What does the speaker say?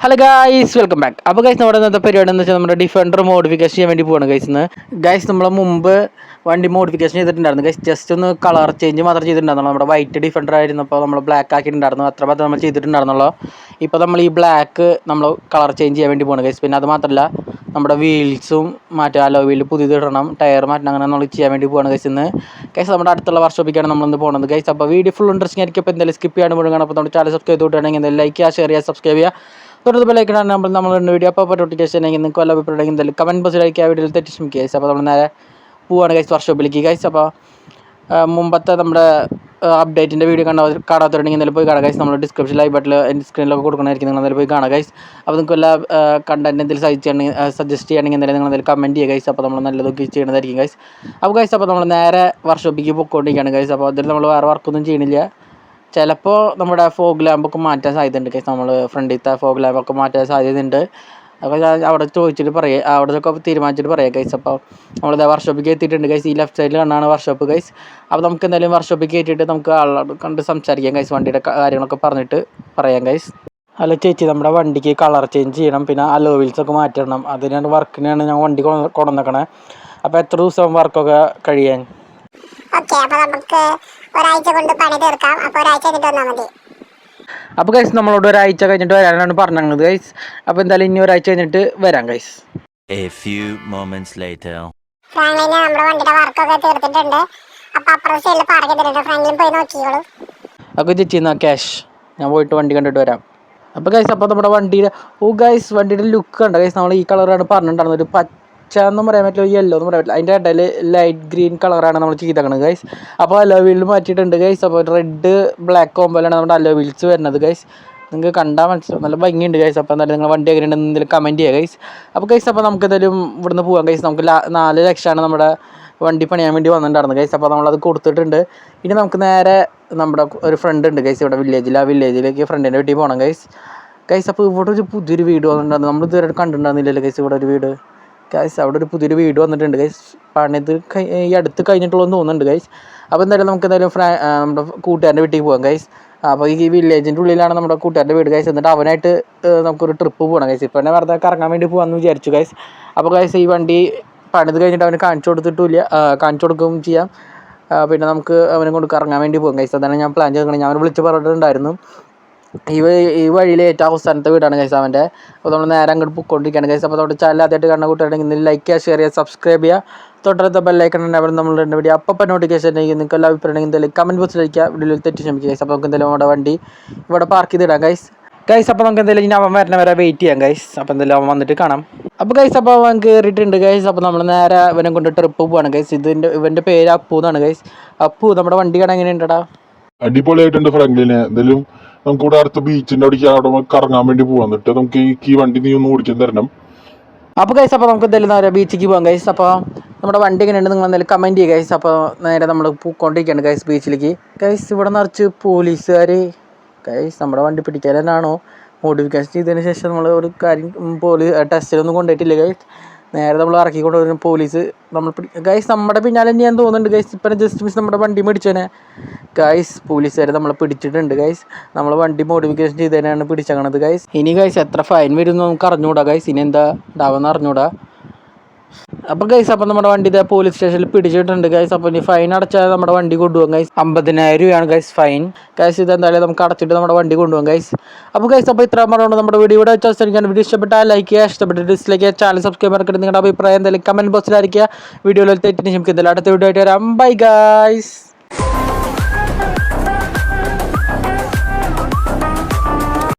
Hello guys welcome back അപ്പോൾ guys നമ്മുടെ ഇന്നത്തെ പരിപാടി എന്ന് വെച്ചാൽ നമ്മുടെ ഡിഫൻഡർ മോഡിഫിക്കേഷൻ ചെയ്യാൻ വേണ്ടി പോകണം ഗൈസ് ഇന്ന് ഗൈസ് നമ്മൾ മുമ്പ് വണ്ടി മോഡിഫിക്കേഷൻ ചെയ്തിട്ടുണ്ടായിരുന്നു ഗൈസ് ജസ്റ്റ് ഒന്ന് കളർ ചേഞ്ച് മാത്രം ചെയ്തിട്ടുണ്ടായിരുന്നു നമ്മുടെ വൈറ്റ് ഡിഫൻഡർ ആയിരുന്നു അപ്പോൾ നമ്മൾ ബ്ലാക്ക് ആക്കിയിട്ടുണ്ടായിരുന്നു. അത്ര മാത്രം നമ്മൾ ചെയ്തിട്ടുണ്ടായിരുന്നുള്ളൂ. ഇപ്പോൾ നമ്മൾ ഈ ബ്ലാക്ക് നമ്മൾ കളർ ചേഞ്ച് ചെയ്യാൻ വേണ്ടി പോകണം ഗൈസ് പിന്നെ അത് മാത്രമല്ല നമ്മുടെ വീൽസും മാറ്റുക അലോ വീൽ പുതിയത് ഇടണം ടയർ മാറ്റണം അങ്ങനെ നമ്മൾ ചെയ്യാൻ വേണ്ടി പോകണം ഗൈസ് ഇന്ന്. ഗൈസ് നമ്മുടെ അടുത്തുള്ള വർഷോപ്പിക്കാണ് നമ്മളിന്ന് പോകുന്നത് ഗൈസ് അപ്പോൾ വീഡിയോ ഫുൾ ഇൻട്രസ്റ്റിംഗ് ആയിരിക്കും. അപ്പോൾ എന്തായാലും സ്കിപ്പ് ചെയ്യാണ്ട് മുഴുവൻ അപ്പോൾ നമ്മുടെ ചാനൽ സബ്സ്ക്രൈബ് ചെയ്തിട്ടുണ്ടെങ്കിൽ എന്തായാലും ലൈക്ക് ചെയ്യുക ഷെയർ ചെയ്യുക സബ്സ്ക്രൈബ് ചെയ്യുക. തുടർന്ന് ബെല്ലൈക്കണാണ് നമ്മൾ രണ്ട് വീഡിയോ. അപ്പോൾ നോട്ടിഫിക്കേഷൻ ആണെങ്കിൽ നിങ്ങൾക്ക് വല്ല അഭിപ്രായം എന്തായാലും കമന്റ് ബോക്സിലേക്ക് ആ വീഡിയോയിൽ തെറ്റി ശ്രമിക്കുക ഗൈസ് അപ്പോൾ നമ്മൾ നേരെ പോവാണ് ഗൈസ് വർക്ക്ഷോപ്പിലേക്ക് ഗൈസ് അപ്പോൾ മുമ്പത്തെ നമ്മുടെ അപ്ഡേറ്റിന്റെ വീഡിയോ കണ്ട കാണാത്തവരുണ്ടെങ്കിൽ എന്തായാലും പോയി കാണാം ഗൈസ് നമ്മൾ ഡിസ്ക്രിപ്ഷൻ ലൈവ് ബട്ടിൽ എന്റെ സ്ക്രീനിലൊക്കെ കൊടുക്കണമായിരിക്കും. നിങ്ങൾ എന്തായാലും പോയി കാണാം ഗൈസ് അപ്പോൾ നിങ്ങൾക്ക് വല്ല കണ്ടന്റ് എന്തെങ്കിലും സജസ്റ്റ് ചെയ്യണമെങ്കിൽ സജസ്റ്റ് ചെയ്യണമെങ്കിൽ എന്തായാലും നിങ്ങൾ എന്തായാലും കമന്റ് ചെയ്യുക ഗൈസ് അപ്പോൾ നമ്മൾ നല്ലതൊക്കെ ചെയ്യണതായിരിക്കും ഗൈസ് അപ്പോൾ ഗൈസ് അപ്പോൾ നമ്മൾ നേരെ വർക്ക്ഷോപ്പിലേക്ക് പോയിക്കൊണ്ടിരിക്കുകയാണ് ഗൈസ് അപ്പോൾ അതിൽ നമ്മൾ വേറെ വർക്കൊന്നും ചെയ്യണില്ല. ചിലപ്പോൾ നമ്മുടെ ഫോഗ് ലാമ്പൊക്കെ മാറ്റാൻ സാധ്യതയുണ്ട്. കേസ് നമ്മൾ ഫ്രണ്ടിലത്തെ ഫോഗ് ലാമ്പൊക്കെ മാറ്റാൻ സാധ്യതയുണ്ട്. അപ്പോൾ ഞാൻ അവിടെ ചോദിച്ചിട്ട് പറയാം അവിടെ ഒക്കെ തീരുമാനിച്ചിട്ട് പറയാം ഗൈസ് അപ്പോൾ നമ്മളിതാ വർക്ക്ഷോപ്പിലേക്ക് എത്തിയിട്ടുണ്ട് ഗൈസ് ഈ ലെഫ്റ്റ് സൈഡിൽ കണ്ടാണ് വർക്ക്ഷോപ്പ് ഗൈസ് അപ്പോൾ നമുക്ക് എന്തായാലും വർക്ക്ഷോപ്പിലേക്ക് എത്തിയിട്ട് നമുക്ക് ആളോട് കണ്ട് സംസാരിക്കാം ഗൈസ് വണ്ടിയുടെ കാര്യങ്ങളൊക്കെ പറഞ്ഞിട്ട് പറയാം ഗൈസ് അല്ല ചേച്ചി നമ്മുടെ വണ്ടിക്ക് കളർ ചേഞ്ച് ചെയ്യണം പിന്നെ അലോ വീൽസ് ഒക്കെ മാറ്റണം. അതിനാണ് വർക്കിനാണ് ഞാൻ വണ്ടി കൊണ്ടു കൊണ്ടുവന്നേക്കണേ. അപ്പോൾ എത്ര ദിവസം വർക്കൊക്കെ കഴിയാൻ? ഓക്കെ അപ്പോൾ നമുക്ക് ഒരാഴ്ച കൊണ്ട് പണി തീർക്കാം. അപ്പോൾ ഒരാഴ്ച കഴിഞ്ഞിട്ട് വന്നാൽ മതി. അപ്പോൾ ഗൈസ് നമ്മളോട് ഒരാഴ്ച കഴിഞ്ഞിട്ട് വരാനാണ് പറഞ്ഞത് ഗൈസ് അപ്പോൾ എന്തായാലും ഇനി ഒരാഴ്ച കഴിഞ്ഞിട്ട് വരാം guys a few moments later Franklin നമ്മുടെ വണ്ടിയുടെ വർക്കൊക്കെ തീർത്തിട്ടുണ്ട്. അപ്പോൾ അപ്പുറം സൈഡിൽ പാർക്ക് ചെയ്തിട്ടുണ്ട്. ഫ്രാങ്ക്ലിൻ പോയി നോക്കിയോളൂ അപ്പോൾ ചേച്ചി എന്നാ ക്യാഷ് ഞാൻ പോയിട്ട് വണ്ടി കണ്ടിട്ട് വരാം. അപ്പോൾ ഗൈസ് അപ്പോൾ നമ്മുടെ വണ്ടിയുടെ ഓ ഗൈസ് വണ്ടിയുടെ ലുക്ക് കണ്ടോ? ഗൈസ് നമ്മൾ ഈ കളറാണ് പറഞ്ഞിട്ടുണ്ടായിരുന്നത്. ഒരു പച്ച എന്നും പറയാൻ പറ്റില്ല യെല്ലോ എന്നും പറയാൻ പറ്റില്ല. അതിന്റെ ഇടയിൽ ലൈറ്റ് ഗ്രീൻ കളറാണ് നമ്മൾ ചെയ്തേക്കണത് ഗൈസ് അപ്പോൾ അലോ വീൽ മാറ്റിയിട്ടുണ്ട് ഗൈസ് അപ്പോൾ റെഡ് ബ്ലാക്ക് കോമ്പോലാണ് നമ്മുടെ അലോ വീൽസ് വരുന്നത് ഗൈസ് നിങ്ങൾക്ക് കണ്ടാൽ മനസ്സിലാവും. നല്ല ഭംഗിയുണ്ട് ഗൈസ് അപ്പോൾ എന്തായാലും നിങ്ങൾ വണ്ടി എങ്ങനെയുണ്ടെന്ന് എന്തെങ്കിലും കമന്റ് ചെയ്യുക ഗൈസ് അപ്പോൾ ഗൈസ് അപ്പോൾ നമുക്ക് എന്തായാലും ഇവിടുന്ന് പോകാം ഗൈസ് നമുക്ക് നാല് ലക്ഷമാണ് നമ്മുടെ വണ്ടി പണിയാൻ വേണ്ടി വന്നിട്ടുണ്ടായിരുന്നു ഗൈസ് അപ്പോൾ നമ്മളത് കൊടുത്തിട്ടുണ്ട്. ഇനി നമുക്ക് നേരെ നമ്മുടെ ഒരു ഫ്രണ്ട് ഉണ്ട് ഗൈസ് ഇവിടെ വില്ലേജിൽ ആ വില്ലേജിലേക്ക് ഫ്രണ്ടിന്റെ വീട്ടിൽ പോകണം ഗൈസ് ഗൈസ് അപ്പോൾ ഇവിടെ ഒരു പുതിയൊരു വീട് വന്നിട്ടുണ്ടായിരുന്നു. നമ്മൾ ഇതുവരെ കണ്ടിട്ടുണ്ടായിരുന്നില്ലല്ലോ ഗൈസ് ഇവിടെ ഒരു വീട്. ഗൈസ് അവിടെ ഒരു പുതിയൊരു വീട് വന്നിട്ടുണ്ട് ഗൈസ് പണിത് ഈ അടുത്ത് കഴിഞ്ഞിട്ടുള്ളതെന്ന് തോന്നുന്നുണ്ട് ഗൈസ് അപ്പോൾ എന്തായാലും നമുക്ക് എന്തായാലും ഫ്രാ നമ്മുടെ കൂട്ടുകാരന്റെ വീട്ടിൽ പോകാം ഗൈസ് അപ്പോൾ ഈ വില്ലേജിന്റെ ഉള്ളിലാണ് നമ്മുടെ കൂട്ടുകാരന്റെ വീട് ഗൈസ് എന്നിട്ട് അവനായിട്ട് നമുക്കൊരു ട്രിപ്പ് പോകണം ഗൈസ് ഇപ്പം തന്നെ വെറുതെ കറങ്ങാൻ വേണ്ടി പോകാമെന്ന് വിചാരിച്ചു ഗൈസ് അപ്പോൾ ഗൈസ് ഈ വണ്ടി പണിത് കഴിഞ്ഞിട്ട് അവന് കാണിച്ചു കൊടുത്തിട്ടില്ല കാണിച്ചു കൊടുക്കുകയും ചെയ്യാം. പിന്നെ നമുക്ക് അവനെ കൊണ്ട് കറങ്ങാൻ വേണ്ടി പോകും ഗൈസ് അതാണ് ഞാൻ പ്ലാൻ ചെയ്തത് ഞാൻ വിളിച്ച് പറഞ്ഞിട്ടുണ്ടായിരുന്നു. വഴി- ഈ വഴിയിലെ ഏറ്റവും അവസാനത്തെ വീടാണ് ഗൈസ് അവന്റെ. അപ്പോൾ നമ്മൾ നേരെ അങ്ങോട്ട് പൊയ്ക്കൊണ്ടിരിക്കുകയാണ് ഗൈസ് അപ്പോൾ നമ്മുടെ ചാനൽ ആദ്യമായിട്ട് കണ്ട കൂട്ടുകാരുണ്ടെങ്കിൽ ഇന്ന് ലൈക്ക് ചെയ്യുക ഷെയർ ചെയ്യുക സബ്സ്ക്രൈബ് ചെയ്യുക. തൊട്ടടുത്ത ബെല്ലൈക്കൺ നമ്മൾ രണ്ട് വീഡിയോ അപ്പം നോട്ടിഫിക്കേഷൻ ഉണ്ടെങ്കിൽ നിങ്ങൾക്ക് എല്ലാ അഭിപ്രായം എന്തെങ്കിലും കമന്റ് ബോക്സിൽ അയക്കുക വീഡിയോയിൽ തെറ്റി ശ്രമിക്കുക ഗൈസ് അപ്പോൾ നമുക്ക് എന്തെങ്കിലും നമ്മുടെ വണ്ടി ഇവിടെ പാർക്ക് ചെയ്തിടാം ഗൈസ് ഗൈസ് അപ്പോൾ നമുക്ക് എന്തെങ്കിലും ഇനി അവൻ വരണ വരെ വെയിറ്റ് ചെയ്യാം ഗൈസ് അപ്പോൾ എന്തെങ്കിലും അവൻ വന്നിട്ട് കാണാം. അപ്പോൾ ഗൈസ് അപ്പോൾ അവൻ കയറിയിട്ടുണ്ട് ഗൈസ് അപ്പോൾ നമ്മൾ നേരെ ഇവനെ കൊണ്ട് ട്രിപ്പ് പോവാണ് ഗൈസ് ഇതിന്റെ ഇവന്റെ പേര് അപ്പു എന്നാണ് ഗൈസ് അപ്പു നമ്മുടെ വണ്ടി കാണാൻ എങ്ങനെയുണ്ടടാ? അടിപൊളിയായിട്ടുണ്ട് ഫ്രാങ്ക്ലിന് എന്തായാലും നമുക്ക് ഇവിടെ അടുത്ത ബീച്ചിന്റെ അടിക്ക് അവിടെ കറങ്ങാൻ വേണ്ടി പോവാം. എന്നിട്ട് നമുക്ക് ഈ വണ്ടി നീ ഒന്ന് ഓടിക്കാൻ തരണം. അപ്പോൾ ഗൈസ് അപ്പോൾ നമുക്ക് എന്തായാലും നേരെ ബീച്ചിലേക്ക് പോകാം ഗൈസ് അപ്പോൾ നമ്മുടെ വണ്ടി എങ്ങനെയുണ്ട് നിങ്ങൾ എന്തായാലും കമന്റ് ചെയ്യുക ഗൈസ് അപ്പോൾ നേരെ നമ്മൾ പോയിക്കൊണ്ടിരിക്കുകയാണ് ഗൈസ് ബീച്ചിലേക്ക് ഗൈസ് ഇവിടെ നിറച്ച് പോലീസുകാർ ഗൈസ് നമ്മുടെ വണ്ടി പിടിക്കാൻ തന്നെയാണോ? മോഡിഫിക്കേഷൻ ചെയ്തതിന് ശേഷം നമ്മൾ ഒരു കാര്യം പോലീസ് ടെസ്റ്റിലൊന്നും കൊണ്ടുപോയിട്ടില്ല ഗൈസ് നേരെ നമ്മൾ ഇറക്കിക്കൊണ്ട് വരുന്ന പോലീസ് നമ്മൾ ഗൈസ് നമ്മുടെ പിന്നാലെ ഞാൻ തോന്നുന്നുണ്ട് ഗൈസ് ഇപ്പം ജസ്റ്റ് മിസ് നമ്മുടെ വണ്ടി മേടിച്ചേനെ. ഗൈസ് പോലീസുകാർ നമ്മളെ പിടിച്ചിട്ടുണ്ട് ഗൈസ് നമ്മൾ വണ്ടി മോഡിഫിക്കേഷൻ ചെയ്തതിനാണ് പിടിച്ചേക്കണത് ഗൈസ് ഇനി ഗൈസ് എത്ര ഫൈൻ വരും നമുക്ക് അറിഞ്ഞുകൂടാ ഗൈസ് ഇനി എന്താ ഉണ്ടാവുമെന്ന് അറിഞ്ഞൂടാ. അപ്പോൾ ഗൈസ് അപ്പോൾ നമ്മുടെ വണ്ടി ഇതേ പോലീസ് സ്റ്റേഷനിൽ പിടിച്ചിട്ടുണ്ട്. ഗൈസ് അപ്പോൾ ഇനി ഫൈൻ അടച്ചാൽ നമ്മുടെ വണ്ടി കൊണ്ടുപോകും ഗൈസ് അമ്പതിനായിരം രൂപയാണ് ഗൈസ് ഫൈൻ ഗൈസ് ഇത് എന്തായാലും നമുക്ക് അടച്ചിട്ട് നമ്മുടെ വണ്ടി കൊണ്ടുപോകും ഗൈസ് അപ്പോൾ ഗൈസ് അപ്പോൾ ഇത്ര പറഞ്ഞുകൊണ്ട് നമ്മുടെ വീഡിയോ ഇവിടെ വെച്ചാൽ അവസാനിക്കാൻ വീഡിയോ ഇഷ്ടപ്പെട്ടാൽ ലൈക്ക് ചെയ്യുക ഇഷ്ടപ്പെട്ട് ഡിസ്ലൈക്ക് ചെയ്യുക ചാനൽ സബ്സ്ക്രൈബ് ആക്കിയിട്ട് നിങ്ങളുടെ അഭിപ്രായം എന്തായാലും കമന്റ് ബോക്സിലായിരിക്കുക വീഡിയോയിൽ തെറ്റിന് നമുക്ക് എന്തായാലും അടുത്ത വീഡിയോ ആയിട്ട് വരാം. Bye guys